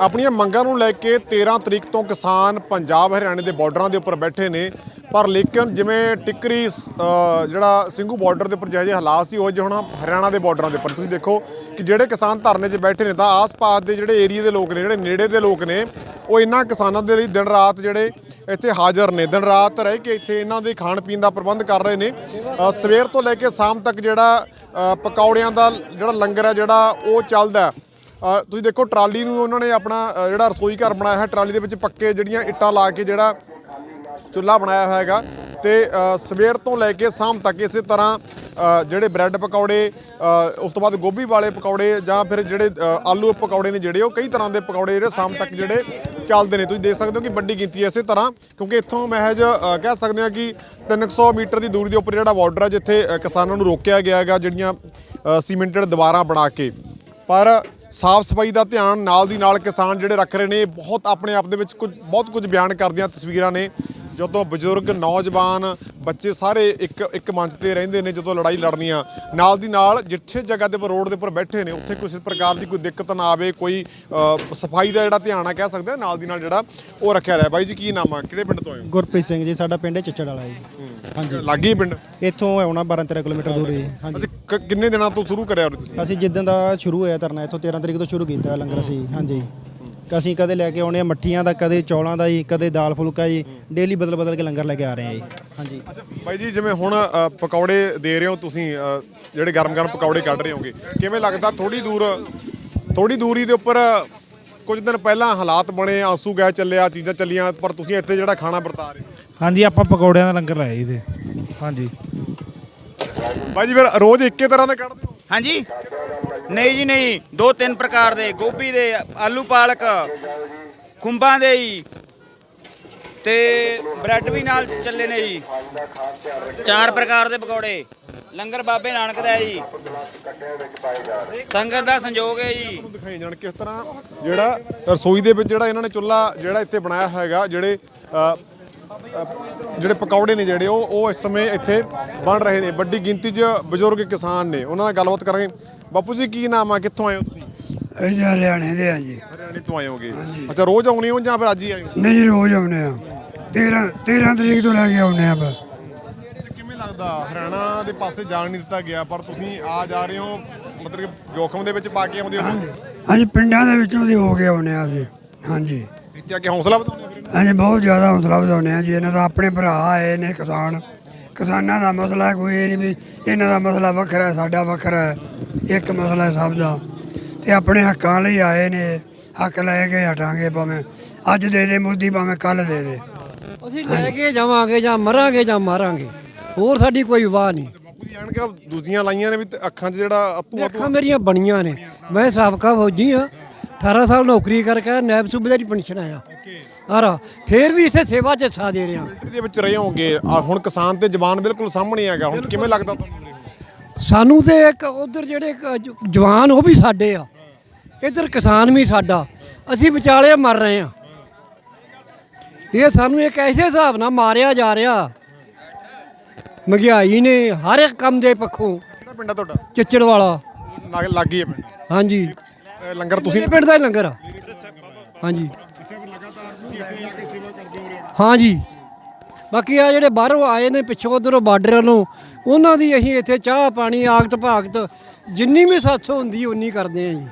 ਆਪਣੀਆਂ ਮੰਗਾਂ ਨੂੰ ਲੈ ਕੇ 13 ਤਰੀਕ ਤੋਂ ਕਿਸਾਨ ਪੰਜਾਬ ਹਰਿਆਣੇ ਦੇ ਬਾਰਡਰਾਂ ਦੇ ਉੱਪਰ ਬੈਠੇ ਨੇ। ਪਰ ਲੇਕਿਨ ਜਿਵੇਂ ਟਿੱਕਰੀ ਅ, ਜਿਹੜਾ ਸਿੰਘੂ ਬਾਰਡਰ ਦੇ ਉੱਪਰ ਜਿਹੇ ਜਿਹੇ ਹਾਲਾਤ ਸੀ ਉਹ ਜਿਹੇ ਹੁਣ ਹਰਿਆਣਾ ਦੇ ਬਾਰਡਰਾਂ ਦੇ ਉੱਪਰ। ਤੁਸੀਂ ਦੇਖੋ ਕਿ ਜਿਹੜੇ ਕਿਸਾਨ ਧਰਨੇ 'ਚ ਬੈਠੇ ਨੇ ਤਾਂ ਆਸ-ਪਾਸ ਦੇ ਜਿਹੜੇ ਏਰੀਆ ਦੇ ਲੋਕ ਨੇ ਜਿਹੜੇ ਨੇੜੇ ਦੇ ਲੋਕ ਨੇ ਉਹ ਇਹਨਾਂ ਕਿਸਾਨਾਂ ਦੇ ਲਈ ਦਿਨ ਰਾਤ ਜਿਹੜੇ ਇੱਥੇ ਹਾਜ਼ਰ ਨੇ। ਦਿਨ ਰਾਤ ਰਹਿ ਕੇ ਇੱਥੇ ਇਹਨਾਂ ਦੇ ਖਾਣ ਪੀਣ ਦਾ ਪ੍ਰਬੰਧ ਕਰ ਰਹੇ ਨੇ। ਸਵੇਰ ਤੋਂ ਲੈ ਕੇ ਸ਼ਾਮ ਤੱਕ ਜਿਹੜਾ ਪਕੌੜਿਆਂ ਦਾ ਜਿਹੜਾ ਲੰਗਰ ਹੈ ਜਿਹੜਾ ਉਹ ਚੱਲਦਾ ਤੁਸੀਂ ਦੇਖੋ ਟਰਾਲੀ ਨੂੰ ਉਹਨਾਂ ਨੇ ਆਪਣਾ ਜਿਹੜਾ ਰਸੋਈ ਘਰ ਬਣਾਇਆ ਹੈ ਟਰਾਲੀ ਦੇ ਵਿੱਚ ਪੱਕੇ ਜਿਹੜੀਆਂ ਇੱਟਾਂ ਲਾ ਕੇ ਜਿਹੜਾ ਚੁੱਲ੍ਹਾ ਬਣਾਇਆ ਹੋਇਆ ਹੈਗਾ। ਤੇ ਸਵੇਰ ਤੋਂ ਲੈ ਕੇ ਸ਼ਾਮ ਤੱਕ ਇਸੇ ਤਰ੍ਹਾਂ ਜਿਹੜੇ ਬ੍ਰੈਡ ਪਕੌੜੇ ਉਸ ਤੋਂ ਬਾਅਦ ਗੋਭੀ ਵਾਲੇ ਪਕੌੜੇ ਜਾਂ ਫਿਰ ਜਿਹੜੇ ਆਲੂ ਪਕੌੜੇ ਨੇ ਜਿਹੜੇ ਉਹ ਕਈ ਤਰ੍ਹਾਂ ਦੇ ਪਕੌੜੇ ਜਿਹੜੇ ਸ਼ਾਮ ਤੱਕ ਜਿਹੜੇ ਚੱਲਦੇ ਨੇ। ਤੁਸੀਂ ਦੇਖ ਸਕਦੇ ਹੋ ਕਿ ਵੱਡੀ ਗਿਣਤੀ ਹੈ ਇਸੇ ਤਰ੍ਹਾਂ ਕਿਉਂਕਿ ਇੱਥੋਂ ਮਹਿਜ ਕਹਿ ਸਕਦੇ ਹਾਂ ਕਿ 300 ਮੀਟਰ ਦੀ ਦੂਰੀ ਦੇ ਉੱਪਰ ਜਿਹੜਾ ਬਾਰਡਰ ਹੈ ਜਿੱਥੇ ਕਿਸਾਨਾਂ ਨੂੰ ਰੋਕਿਆ ਗਿਆ ਹੈਗਾ ਜਿਹੜੀਆਂ ਅ, ਸੀਮੈਂਟਡ ਦੀਵਾਰਾਂ ਬਣਾ ਕੇ। ਪਰ ਸਾਫ਼ ਸਫ਼ਾਈ ਦਾ ਧਿਆਨ ਨਾਲ ਦੀ ਨਾਲ ਕਿਸਾਨ ਜਿਹੜੇ ਰੱਖ ਰਹੇ ਨੇ, ਬਹੁਤ ਆਪਣੇ ਆਪ ਦੇ ਵਿੱਚ ਕੁਝ, ਬਹੁਤ ਕੁਝ ਬਿਆਨ ਕਰਦੀਆਂ ਤਸਵੀਰਾਂ ਨੇ। ਜਦੋਂ ਬਜ਼ੁਰਗ ਨੌਜਵਾਨ ਬੱਚੇ ਸਾਰੇ ਇੱਕ ਇੱਕ ਮੰਚ ਤੇ ਰਹਿੰਦੇ ਨੇ ਜਦੋਂ ਲੜਾਈ ਲੜਨੀਆਂ। ਨਾਲ ਦੀ ਨਾਲ ਜਿੱਥੇ ਜਗ੍ਹਾ ਦੇ ਉੱਪਰ ਰੋਡ ਦੇ ਉੱਪਰ ਬੈਠੇ ਨੇ ਉੱਥੇ ਕਿਸੇ ਪ੍ਰਕਾਰ ਦੀ ਕੋਈ ਦਿੱਕਤ ਨਾ ਆਵੇ ਕੋਈ ਸਫ਼ਾਈ ਦਾ ਜਿਹੜਾ ਧਿਆਨ ਆ ਕਹਿ ਸਕਦੇ ਨਾਲ ਦੀ ਨਾਲ ਜਿਹੜਾ ਉਹ ਰੱਖਿਆ ਰਿਹਾ। ਬਾਈ ਜੀ ਕੀ ਨਾਮ ਆ? ਕਿਹੜੇ ਪਿੰਡ ਤੋਂ ਆਏ ਗੁਰਪ੍ਰੀਤ ਸਿੰਘ ਜੀ ਸਾਡਾ ਪਿੰਡ ਚੱਚੜ ਵਾਲਾ ਜੀ। ਹੋ। ਹਾਂਜੀ। ਲੱਗੀ ਪਿੰਡ? ਇੱਥੋਂ ਆਉਣਾ 12 13 ਕਿਲੋਮੀਟਰ ਦੂਰ ਹੈ ਹਾਂਜੀ। ਕਿੰਨੇ ਦਿਨਾਂ ਤੋਂ ਸ਼ੁਰੂ ਕਰਿਆ ਤੁਸੀਂ? ਅਸੀਂ ਜਿੱਦਣ ਦਾ ਸ਼ੁਰੂ ਹੋਇਆ ਧਰਨਾ ਇੱਥੋਂ 13 ਤਰੀਕ ਤੋਂ ਸ਼ੁਰੂ ਕੀਤਾ ਲੰਗਰ ਅਸੀਂ। ਹਾਂਜੀ। ਅਸੀਂ ਕਦੇ ਲੈ ਕੇ ਆਉਣੇ ਆ ਮੱਠੀਆਂ ਦਾ ਕਦੇ ਚੌਲਾਂ ਦਾ ਜੀ ਕਦੇ ਦਾਲ ਫੁਲਕਾ ਜੀ ਡੇਲੀ ਬਦਲ ਬਦਲ ਕੇ ਲੰਗਰ ਲੈ ਕੇ ਆ ਰਹੇ ਆ ਜੀ। ਹਾਂਜੀ। ਬਾਈ ਜੀ ਜਿਵੇਂ ਹੁਣ ਅ, ਪਕੌੜੇ ਦੇ ਰਹੇ ਹੋ ਤੁਸੀਂ ਅ, ਜਿਹੜੇ ਗਰਮ-ਗਰਮ ਪਕੌੜੇ ਕੱਢ ਰਹੇ ਹੋਗੇ ਕਿਵੇਂ ਲੱਗਦਾ ਥੋੜੀ ਦੂਰ ਥੋੜੀ ਦੂਰੀ ਦੇ ਉੱਪਰ ਕੁਝ ਦਿਨ ਪਹਿਲਾਂ ਹਾਲਾਤ ਬਣੇ ਆਂਸੂ ਗੈਸ ਚੱਲਿਆ ਚੀਜ਼ਾਂ ਚੱਲੀਆਂ ਪਰ ਤੁਸੀਂ ਇੱਥੇ ਜਿਹੜਾ ਖਾਣਾ ਵਰਤਾ ਰਹੇ ਹੋ? ਹਾਂਜੀ ਆਪਾਂ ਪਕੌੜਿਆਂ ਦਾ ਲੰਗਰ ਲਾਇਆ ਜੀ ਤੇ ਹਾਂਜੀ। ਬਾਈ ਜੀ ਫਿਰ ਰੋਜ਼ ਇੱਕੇ ਤਰ੍ਹਾਂ ਦੇ ਕੱਢਦੇ ਹੋ? ਹਾਂਜੀ। ਨਹੀਂ ਜੀ, ਨਹੀਂ। ਦੋ ਤਿੰਨ ਪ੍ਰਕਾਰ ਦੇ, ਗੋਭੀ ਦੇ, ਆਲੂ ਪਾਲਕ, ਖੁੰਬਾਂ ਦੇ ਜੀ। ਤੇ ਬ੍ਰੈਡ ਵੀ ਨਾਲ ਚੱਲੇ ਨੇ ਜੀ। ਚਾਰ ਪ੍ਰਕਾਰ ਦੇ ਪਕੌੜੇ। ਲੰਗਰ ਬਾਬੇ ਨਾਨਕ ਦਾ ਹੈ ਜੀ। ਸੰਗਤ ਦਾ ਸੰਯੋਗ ਹੈ ਜੀ। ਤੁਹਾਨੂੰ ਦਿਖਾਈ ਜਾਣ ਕਿਸ ਤਰ੍ਹਾਂ ਜਿਹੜਾ ਰਸੋਈ ਦੇ ਵਿੱਚ ਜਿਹੜਾ ਇਹਨਾਂ ਨੇ ਚੁੱਲ੍ਹਾ ਜਿਹੜਾ ਇੱਥੇ ਬਣਾਇਆ ਹੈਗਾ, ਜਿਹੜੇ ਜਿਹੜੇ ਪਕੌੜੇ ਨੇ ਜਿਹੜੇ, ਉਹ ਉਹ ਇਸ ਸਮੇਂ ਇੱਥੇ ਬਣ ਰਹੇ ਨੇ। ਵੱਡੀ ਗਿਣਤੀ 'ਚ ਬਜ਼ੁਰਗ ਕਿਸਾਨ ਨੇ। ਉਹਨਾਂ ਨਾਲ ਗੱਲਬਾਤ ਕਰਾਂਗੇ। ਬਾਪੂ ਜੀ ਕੀ ਨਾਮ ਆ? ਕਿੱਥੋਂ ਆਏ ਹੋ ਤੁਸੀਂ? ਅਸੀਂ ਤਾਂ ਹਰਿਆਣੇ ਦੇ ਆ ਜੀ। ਹਰਿਆਣੇ ਤੋਂ ਆਏ ਹੋਗੇ। ਅੱਛਾ ਰੋਜ਼ ਆਉਣੇ ਹੋ ਜਾਂ ਫਿਰ ਅੱਜ ਹੀ ਆਏ ਹੋ? ਨਹੀਂ ਜੀ ਰੋਜ਼ ਆਉਂਦੇ ਆ 13 13 ਤਰੀਕ ਤੋਂ ਲੈ ਕੇ ਆਉਂਦੇ ਆ ਬਸ। ਅੱਛਾ, ਕਿਵੇਂ ਲੱਗਦਾ? ਹਰਿਆਣਾ ਦੇ ਪਾਸੇ ਜਾਣ ਨਹੀਂ ਦਿੱਤਾ ਗਿਆ ਪਰ ਤੁਸੀਂ ਆ ਜਾ ਰਹੇ ਹੋ ਮਤਲਬ ਕਿ ਜੋਖਮ ਦੇ ਵਿੱਚ ਪਾ ਕੇ ਆਉਂਦੇ ਹੋ? ਹਾਂਜੀ। ਪਿੰਡਾਂ ਦੇ ਵਿੱਚੋਂ ਦੀ ਹੋ ਕੇ ਆਉਂਦੇ ਆ ਅਸੀਂ। ਹਾਂਜੀ। ਇੱਥੇ ਆ ਕੇ ਹੌਸਲਾ ਵਧਾਉਂਦੇ ਹੋ ਫਿਰ? ਹਾਂਜੀ ਬਹੁਤ ਜ਼ਿਆਦਾ ਹੌਸਲਾ ਵਧਾਉਂਦੇ ਆ ਜੀ। ਇਹਨਾਂ ਦਾ ਆਪਣੇ ਭਰਾ ਆਏ ਨੇ ਕਿਸਾਨ। ਕਿਸਾਨਾਂ ਦਾ ਮਸਲਾ ਕੋਈ ਇਹ ਨਹੀਂ ਵੀ ਇਹਨਾਂ ਦਾ ਮਸਲਾ ਵੱਖਰਾ ਹੈ ਸਾਡਾ ਵੱਖਰਾ ਹੈ। ਇੱਕ ਮਸਲਾ ਹੈ ਸਭ ਦਾ। ਤੇ ਆਪਣੇ ਹੱਕਾਂ ਲਈ ਆਏ ਨੇ ਹੱਕ ਲੈ ਕੇ ਹਟਾਂਗੇ ਭਾਵੇਂ। ਅੱਜ ਦੇ ਦੇ ਮੁੱਦੀ ਭਾਵੇਂ ਕੱਲ ਦੇ ਦੇ। ਅਸੀਂ ਲੈ ਕੇ ਜਾਵਾਂਗੇ ਜਾਂ ਮਰਾਂਗੇ ਜਾਂ ਮਾਰਾਂਗੇ। ਹੋਰ ਸਾਡੀ ਕੋਈ ਵਾਹ ਨਹੀਂ। ਬਾਪੂ ਜੀ ਆਣ ਕੇ ਦੂਜੀਆਂ ਲਾਈਆਂ ਨੇ ਵੀ ਤੇ ਅੱਖਾਂ 'ਚ ਜਿਹੜਾ ਅੱਤੂ ਅੱਖਾਂ ਮੇਰੀਆਂ ਬਣੀਆਂ ਨੇ। ਮੈਂ ਸਾਬਕਾ ਫੌਜੀ ਆ 18 ਸਾਲ ਨੌਕਰੀ ਕਰਕੇ ਨਾਇਬ ਸੂਬੇਦਾਰ ਦੀ ਪੈਨਸ਼ਨ ਆਇਆ। ਆਰਾ ਫੇਰ ਵੀ ਇੱਥੇ ਸੇਵਾ 'ਚ ਹਿੱਸਾ ਦੇ ਰਿਹਾ। ਮਿਲਟਰੀ ਦੇ ਵਿੱਚ ਰਹੇ ਹੋਗੇ ਹੁਣ ਕਿਸਾਨ ਤੇ ਜਵਾਨ ਬਿਲਕੁਲ ਸਾਹਮਣੇ ਹੈਗਾ ਹੁਣ ਕਿਵੇਂ ਲੱਗਦਾ ਤੁਹਾਨੂੰ ਸਾਨੂੰ ਤੇ ਇੱਕ ਉਧਰ ਜਿਹੜੇ ਜ- ਜਵਾਨ ਉਹ ਵੀ ਸਾਡੇ ਆ। ਇੱਧਰ ਕਿਸਾਨ ਵੀ ਸਾਡਾ। ਅਸੀਂ ਵਿਚਾਲੇ ਮਰ ਰਹੇ ਆ। ਇਹ ਸਾਨੂੰ ਇੱਕ ਐਸੇ ਹਿਸਾਬ ਨਾਲ ਮਾਰਿਆ ਜਾ ਰਿਹਾ। ਮਹਿੰਗਾਈ ਨੇ ਹਰ ਇੱਕ ਕੰਮ ਦੇ ਪੱਖੋਂ ਕਿਹੜਾ ਪਿੰਡ ਆ ਤੁਹਾਡਾ? ਚਿੱਚੜ ਵਾਲਾ ਲੱਗੀ ਹੈ ਪਿੰਡ। ਹਾਂਜੀ। ਲੰਗਰ ਤੁਸੀਂ ਤੁਸੀਂ ਪਿੰਡ ਦਾ ਹੀ ਲੰਗਰ ਆ। ਹਾਂਜੀ ਕਿਸੇ ਵੀ ਲਗਾਤਾਰ ਤੁਸੀਂ ਇੱਥੇ ਆ ਕੇ ਸੇਵਾ ਕਰਦੇ ਹੋ ਰਹੇ ਹਾਂਜੀ। ਬਾਕੀ ਆ ਜਿਹੜੇ ਬਾਹਰੋਂ ਆਏ ਨੇ ਪਿੱਛੋਂ ਉਧਰੋਂ ਬਾਰਡਰ ਵੱਲੋਂ ਉਹਨਾਂ ਦੀ ਅਸੀਂ ਇੱਥੇ ਚਾਹ ਪਾਣੀ ਆਗਤ ਭਾਗਤ ਜਿੰਨੀ ਵੀ ਸਾਥੋਂ ਹੁੰਦੀ ਉਨੀ ਕਰਦੇ ਆ ਜੀ।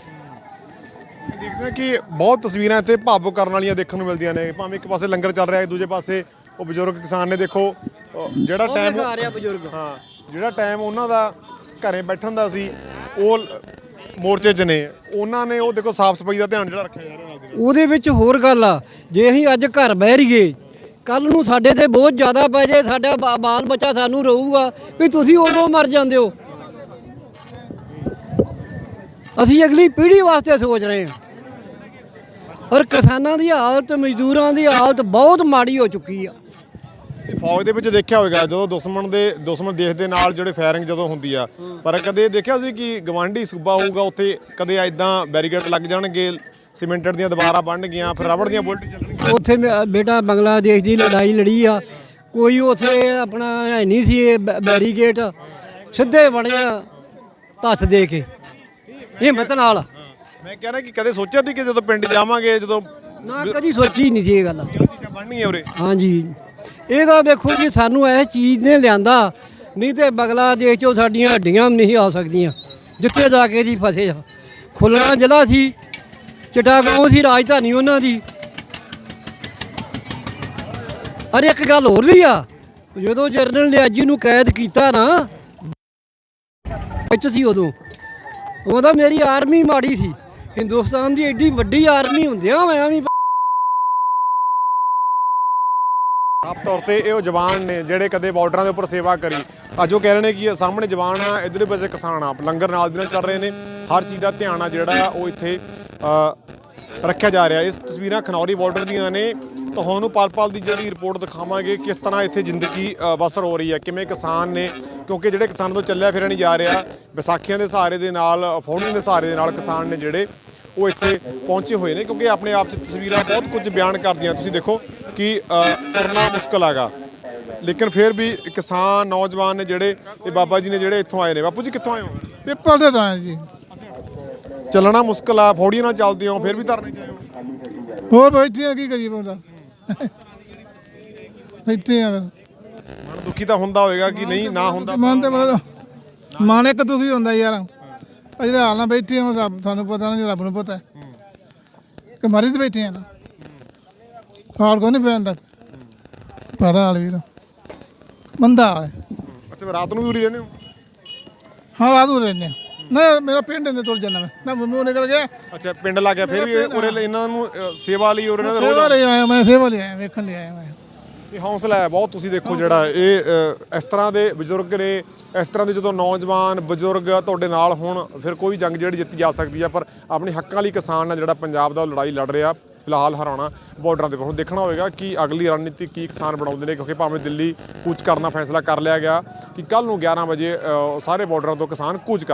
ਦੇਖਦੇ ਹਾਂ ਕਿ ਬਹੁਤ ਤਸਵੀਰਾਂ ਇੱਥੇ ਭਾਵੁਕ ਕਰਨ ਵਾਲੀਆਂ ਦੇਖਣ ਨੂੰ ਮਿਲਦੀਆਂ ਨੇ। ਭਾਵੇਂ ਇੱਕ ਪਾਸੇ ਲੰਗਰ ਚੱਲ ਰਿਹਾ ਹੈ ਦੂਜੇ ਪਾਸੇ ਉਹ ਬਜ਼ੁਰਗ ਕਿਸਾਨ ਨੇ ਦੇਖੋ ਅਹ ਜਿਹੜਾ ਉਹ ਟਾਈਮ ਦਿਖਾ ਰਿਹਾ ਬਜ਼ੁਰਗ। ਹਾਂ ਜਿਹੜਾ ਟਾਈਮ ਉਹਨਾਂ ਦਾ ਘਰੇ ਬੈਠਣ ਦਾ ਸੀ ਉਹ ਲ- ਮੋਰਚੇ 'ਚ ਨੇ। ਉਹਨਾਂ ਨੇ ਉਹ ਦੇਖੋ ਸਾਫ਼ ਸਫ਼ਾਈ ਦਾ ਧਿਆਨ ਜਿਹੜਾ ਰੱਖਿਆ ਜਾ ਰਿਹਾ ਨਾਲ ਦੀ ਨਾਲ। ਉਹਦੇ ਵਿੱਚ ਹੋਰ ਗੱਲ ਆ ਜੇ ਅਸੀਂ ਅੱਜ ਘਰ ਬਹਿ ਰਹੀਏ ਕੱਲ ਨੂੰ ਸਾਡੇ ਤੇ ਬਹੁਤ ਜ਼ਿਆਦਾ ਪੈ ਜੇ ਸਾਡਾ ਬਾ- ਬਾਲ ਬੱਚਾ ਸਾਨੂੰ ਰਹੂਗਾ ਵੀ ਤੁਸੀਂ ਉਦੋਂ ਮਰ ਜਾਂਦੇ ਹੋ। ਅਸੀਂ ਅਗਲੀ ਪੀੜ੍ਹੀ ਵਾਸਤੇ ਸੋਚ ਰਹੇ ਹਾਂ। ਔਰ ਕਿਸਾਨਾਂ ਦੀ ਹਾਲਤ, ਮਜ਼ਦੂਰਾਂ ਦੀ ਹਾਲਤ ਬਹੁਤ ਮਾੜੀ ਹੋ ਚੁੱਕੀ ਆ। ਤੁਸੀਂ ਫੌਜ ਦੇ ਵਿੱਚ ਦੇਖਿਆ ਹੋਵੇਗਾ, ਜਦੋਂ ਦੁਸ਼ਮਣ ਦੇ, ਦੁਸ਼ਮਣ ਦੇਸ਼ ਦੇ ਨਾਲ ਜਿਹੜੇ ਫਾਇਰਿੰਗ ਜਦੋਂ ਹੁੰਦੀ ਆ, ਪਰ ਕਦੇ ਦੇਖਿਆ ਸੀ ਕਿ ਗਵਾਂਢੀ ਸੂਬਾ ਹੋਊਗਾ, ਉੱਥੇ ਕਦੇ ਐਦਾਂ ਬੈਰੀਕੇਡ ਲੱਗ ਜਾਣਗੇ, ਸੀਮੈਂਟਡ ਦੀਆਂ ਦੀਵਾਰਾਂ ਬਣ ਗਈਆਂ ਫਿਰ ਰਬੜ ਦੀਆਂ ਬੁਲਟ ਚੱਲਣਗੀਆਂ। ਉੱਥੇ ਮੇ- ਬੇਟਾ ਬੰਗਲਾਦੇਸ਼ ਦੀ ਲੜਾਈ ਲੜੀ ਆ। ਕੋਈ ਉੱਥੇ ਆਪਣਾ ਹੈ ਨਹੀਂ ਸੀ ਇਹ ਬੈ- ਬੈਰੀਕੇਡ ਸਿੱਧੇ ਬਣਿਆ ਧੱਸ ਦੇ ਕੇ। ਹਿੰਮਤ ਨਾਲ। ਮੈਂ ਕਹਿ ਰਿਹਾ ਕਿ ਕਦੇ ਸੋਚਿਆ ਸੀ ਕਿ ਜਦੋਂ ਪਿੰਡ ਜਾਵਾਂਗੇ ਜਦੋਂ ਨਾ ਕਦੀ ਸੋਚੀ ਨਹੀਂ ਸੀ ਇਹ ਗੱਲ। ਇਹ ਚੀਜ਼ਾਂ ਬਣਨਗੀਆਂ ਉਰੇ। ਹਾਂਜੀ। ਇਹਦਾ ਵੇਖੋ ਜੀ ਸਾਨੂੰ ਇਹ ਚੀਜ਼ ਨੇ ਲਿਆਂਦਾ। ਨਹੀਂ ਤੇ ਬੰਗਲਾਦੇਸ਼ ਚੋਂ ਸਾਡੀਆਂ ਹੱਡੀਆਂ ਵੀ ਨਹੀਂ ਆ ਸਕਦੀਆਂ। ਜਿੱਥੇ ਜਾ ਕੇ ਜੀ ਫਸੇ ਆ। ਖੁੱਲਣਾ ਜ਼ਿਲ੍ਹਾ ਸੀ। ਚਟਾਗਾਉਂ ਸੀ? ਰਾਜਧਾਨੀ ਉਹਨਾਂ ਦੀ। ਅਰੇ ਇੱਕ ਗੱਲ ਹੋਰ ਵੀ ਆ। ਜਦੋਂ ਜਰਨਲ ਅਜੀ ਨੂੰ ਕੈਦ ਕੀਤਾ ਨਾ, ਵਿੱਚ ਸੀ ਉਦੋਂ। ਉਹਦਾ ਮੇਰੀ ਆਰਮੀ ਮਾੜੀ ਸੀ। ਹਿੰਦੁਸਤਾਨ ਦੀ ਐਡੀ ਵੱਡੀ ਆਰਮੀ ਹੁੰਦਿਆਂ ਮੈਂ ਵੀ ਆਪ ਤੌਰ ਤੇ ਇਹ ਉਹ ਜਵਾਨ ਨੇ ਜਿਹੜੇ ਕਦੇ ਬਾਰਡਰਾਂ ਦੇ ਉੱਪਰ ਸੇਵਾ ਕਰੀ। ਅੱਜ ਉਹ ਕਹਿ ਰਹੇ ਨੇ ਕਿ ਸਾਹਮਣੇ ਜਵਾਨ ਆ, ਇਧਰਲੇ ਪਾਸੇ ਕਿਸਾਨ ਆ। ਲੰਗਰ ਨਾਲ ਦੀ ਨਾਲ ਚੱਲ ਰਹੇ ਨੇ। ਹਰ ਚੀਜ਼ ਦਾ ਧਿਆਨ ਆ ਜਿਹੜਾ ਆ, ਉਹ ਇੱਥੇ ਰੱਖਿਆ ਜਾ ਰਿਹਾ। ਇਸ ਤਸਵੀਰਾਂ ਖਨੌਰੀ ਬਾਰਡਰ ਦੀਆਂ ਨੇ। ਤੁਹਾਨੂੰ ਪਲ-ਪਲ ਦੀ ਜਿਹੜੀ ਰਿਪੋਰਟ ਦਿਖਾਵਾਂਗੇ ਕਿਸ ਤਰ੍ਹਾਂ ਇੱਥੇ ਜ਼ਿੰਦਗੀ ਬਸਰ ਹੋ ਰਹੀ ਹੈ ਕਿਵੇਂ ਕਿਸਾਨ ਨੇ ਕਿਉਂਕਿ ਜਿਹੜੇ ਕਿਸਾਨ ਤੋਂ ਚੱਲਿਆ ਫਿਰਿਆ ਨਹੀਂ ਜਾ ਰਿਹਾ ਵਿਸਾਖੀਆਂ ਦੇ ਸਹਾਰੇ ਦੇ ਨਾਲ ਫੌੜੀਆਂ ਦੇ ਸਹਾਰੇ ਦੇ ਨਾਲ ਕਿਸਾਨ ਨੇ ਜਿਹੜੇ ਉਹ ਇੱਥੇ ਪਹੁੰਚੇ ਹੋਏ ਨੇ ਕਿਉਂਕਿ ਆਪਣੇ ਆਪ 'ਚ ਤਸਵੀਰਾਂ ਬਹੁਤ ਕੁਝ ਬਿਆਨ ਕਰਦੀਆਂ। ਤੁਸੀਂ ਦੇਖੋ ਕਿ ਅ, ਤੁਰਨਾ ਮੁਸ਼ਕਲ ਹੈਗਾ। ਲੇਕਿਨ ਫਿਰ ਵੀ ਕਿਸਾਨ ਨੌਜਵਾਨ ਨੇ ਜਿਹੜੇ ਇਹ ਬਾਬਾ ਜੀ ਨੇ ਜਿਹੜੇ ਇੱਥੋਂ ਆਏ ਨੇ। ਬਾਪੂ ਜੀ ਕਿੱਥੋਂ ਆਏ ਹੋ? ਪਿੱਪਲ ਦੇ ਤਾਂ ਜੀ। ਚੱਲਣਾ ਮੁਸ਼ਕਲ ਆ ਫੌੜੀਆਂ ਨਾਲ ਚੱਲਦੇ ਹੋ ਫਿਰ ਵੀ ਧਰਨੇ ਹੋ? ਹੋਰ ਬੈਠੇ ਆ ਕੀ ਕਰੀਏ ਬੋਲ ਦੱਸ ਬੈਠੇ ਆ। ਫਿਰ ਮਨ ਦੁਖੀ ਤਾਂ ਹੁੰਦਾ ਹੋਵੇਗਾ ਕਿ ਨਹੀਂ ਨਾ ਹੁੰਦਾ ਮਨ ਤੇ ਬੜਾ ਮਨ ਇੱਕ ਦੁਖੀ ਹੁੰਦਾ ਯਾਰ। ਅਜੇ ਹਾਲ ਨਾਲ ਬੈਠੇ ਹਾਂ ਰੱਬ ਤੁਹਾਨੂੰ ਪਤਾ ਨਹੀਂ ਰੱਬ ਨੂੰ ਪਤਾ ਹੈ। ਕਿ ਮਰੀ ਤੇ ਬੈਠੇ ਆ ਨਾ ਹਾਲ ਕੋ ਨਹੀਂ ਪੈਂਦਾ ਬੜਾ ਹਾਲ ਵੀਰ। ਮੰਦਾ ਹਾਲ ਹੈ। ਅੱਛਾ ਫਿਰ ਰਾਤ ਨੂੰ ਵੀ ਉਰੀ ਰਹਿੰਦੇ ਹੋ? ਹਾਂ ਰਾਤ ਨੂੰ ਰਹਿੰਦੇ ਹਾਂ। ਨਾ ਮੇਰਾ ਪਿੰਡ ਨੇ ਤੁਰ ਜਾਣਾ ਮੈਂ। ਨਾ ਮੂੰਹ ਨਿਕਲ ਗਿਆ। ਅੱਛਾ ਪਿੰਡ ਲੱਗ ਗਿਆ ਫਿਰ ਵੀ ਇਹ ਉਰੇ ਲਈ ਇਹਨਾਂ ਨੂੰ ਅ, ਸੇਵਾ ਲਈ ਉਰੇ ਇਹਨਾਂ ਦੇ ਰੋਜ਼ ਸੇਵਾ ਲਈ ਆਇਆ ਮੈਂ ਸੇਵਾ ਲਈ ਆਇਆ ਵੇਖਣ ਲਈ ਆਇਆ ਮੈਂ। ਇਹ ਹੌਸਲਾ ਹੈ ਬਹੁਤ ਤੁਸੀਂ ਦੇਖੋ ਜਿਹੜਾ ਇਹ ਅ, ਇਸ ਤਰ੍ਹਾਂ ਦੇ ਬਜ਼ੁਰਗ ਨੇ ਇਸ ਤਰ੍ਹਾਂ ਦੇ ਜਦੋਂ ਨੌਜਵਾਨ ਬਜ਼ੁਰਗ ਤੁਹਾਡੇ ਨਾਲ ਹੋਣ ਫਿਰ ਕੋਈ ਜੰਗ ਜਿਹੜੀ ਜਿੱਤੀ ਜਾ ਸਕਦੀ ਹੈ ਪਰ ਆਪਣੇ ਹੱਕਾਂ ਲਈ ਕਿਸਾਨ ਨਾਲ ਜਿਹੜਾ ਪੰਜਾਬ ਦਾ ਉਹ ਲੜਾਈ ਲੜ ਰਿਹਾ ਫਿਲਹਾਲ ਹਰਿਆਣਾ ਬਾਰਡਰਾਂ ਦੇ ਪਰ ਹੁਣ ਦੇਖਣਾ ਹੋਵੇਗਾ ਕਿ ਅਗਲੀ ਰਣਨੀਤੀ ਕੀ ਕਿਸਾਨ ਬਣਾਉਂਦੇ ਨੇ ਕਿਉਂਕਿ ਭਾਵੇਂ ਦਿੱਲੀ ਕੂਚ ਕਰਨ ਦਾ ਫੈਸਲਾ ਕਰ ਲਿਆ ਗਿਆ ਕਿ ਕੱਲ ਨੂੰ 11 ਵਜੇ ਅ, ਸਾਰੇ ਬਾਰਡਰਾਂ ਤੋਂ ਕਿਸਾਨ ਕੂਚ ਕਰ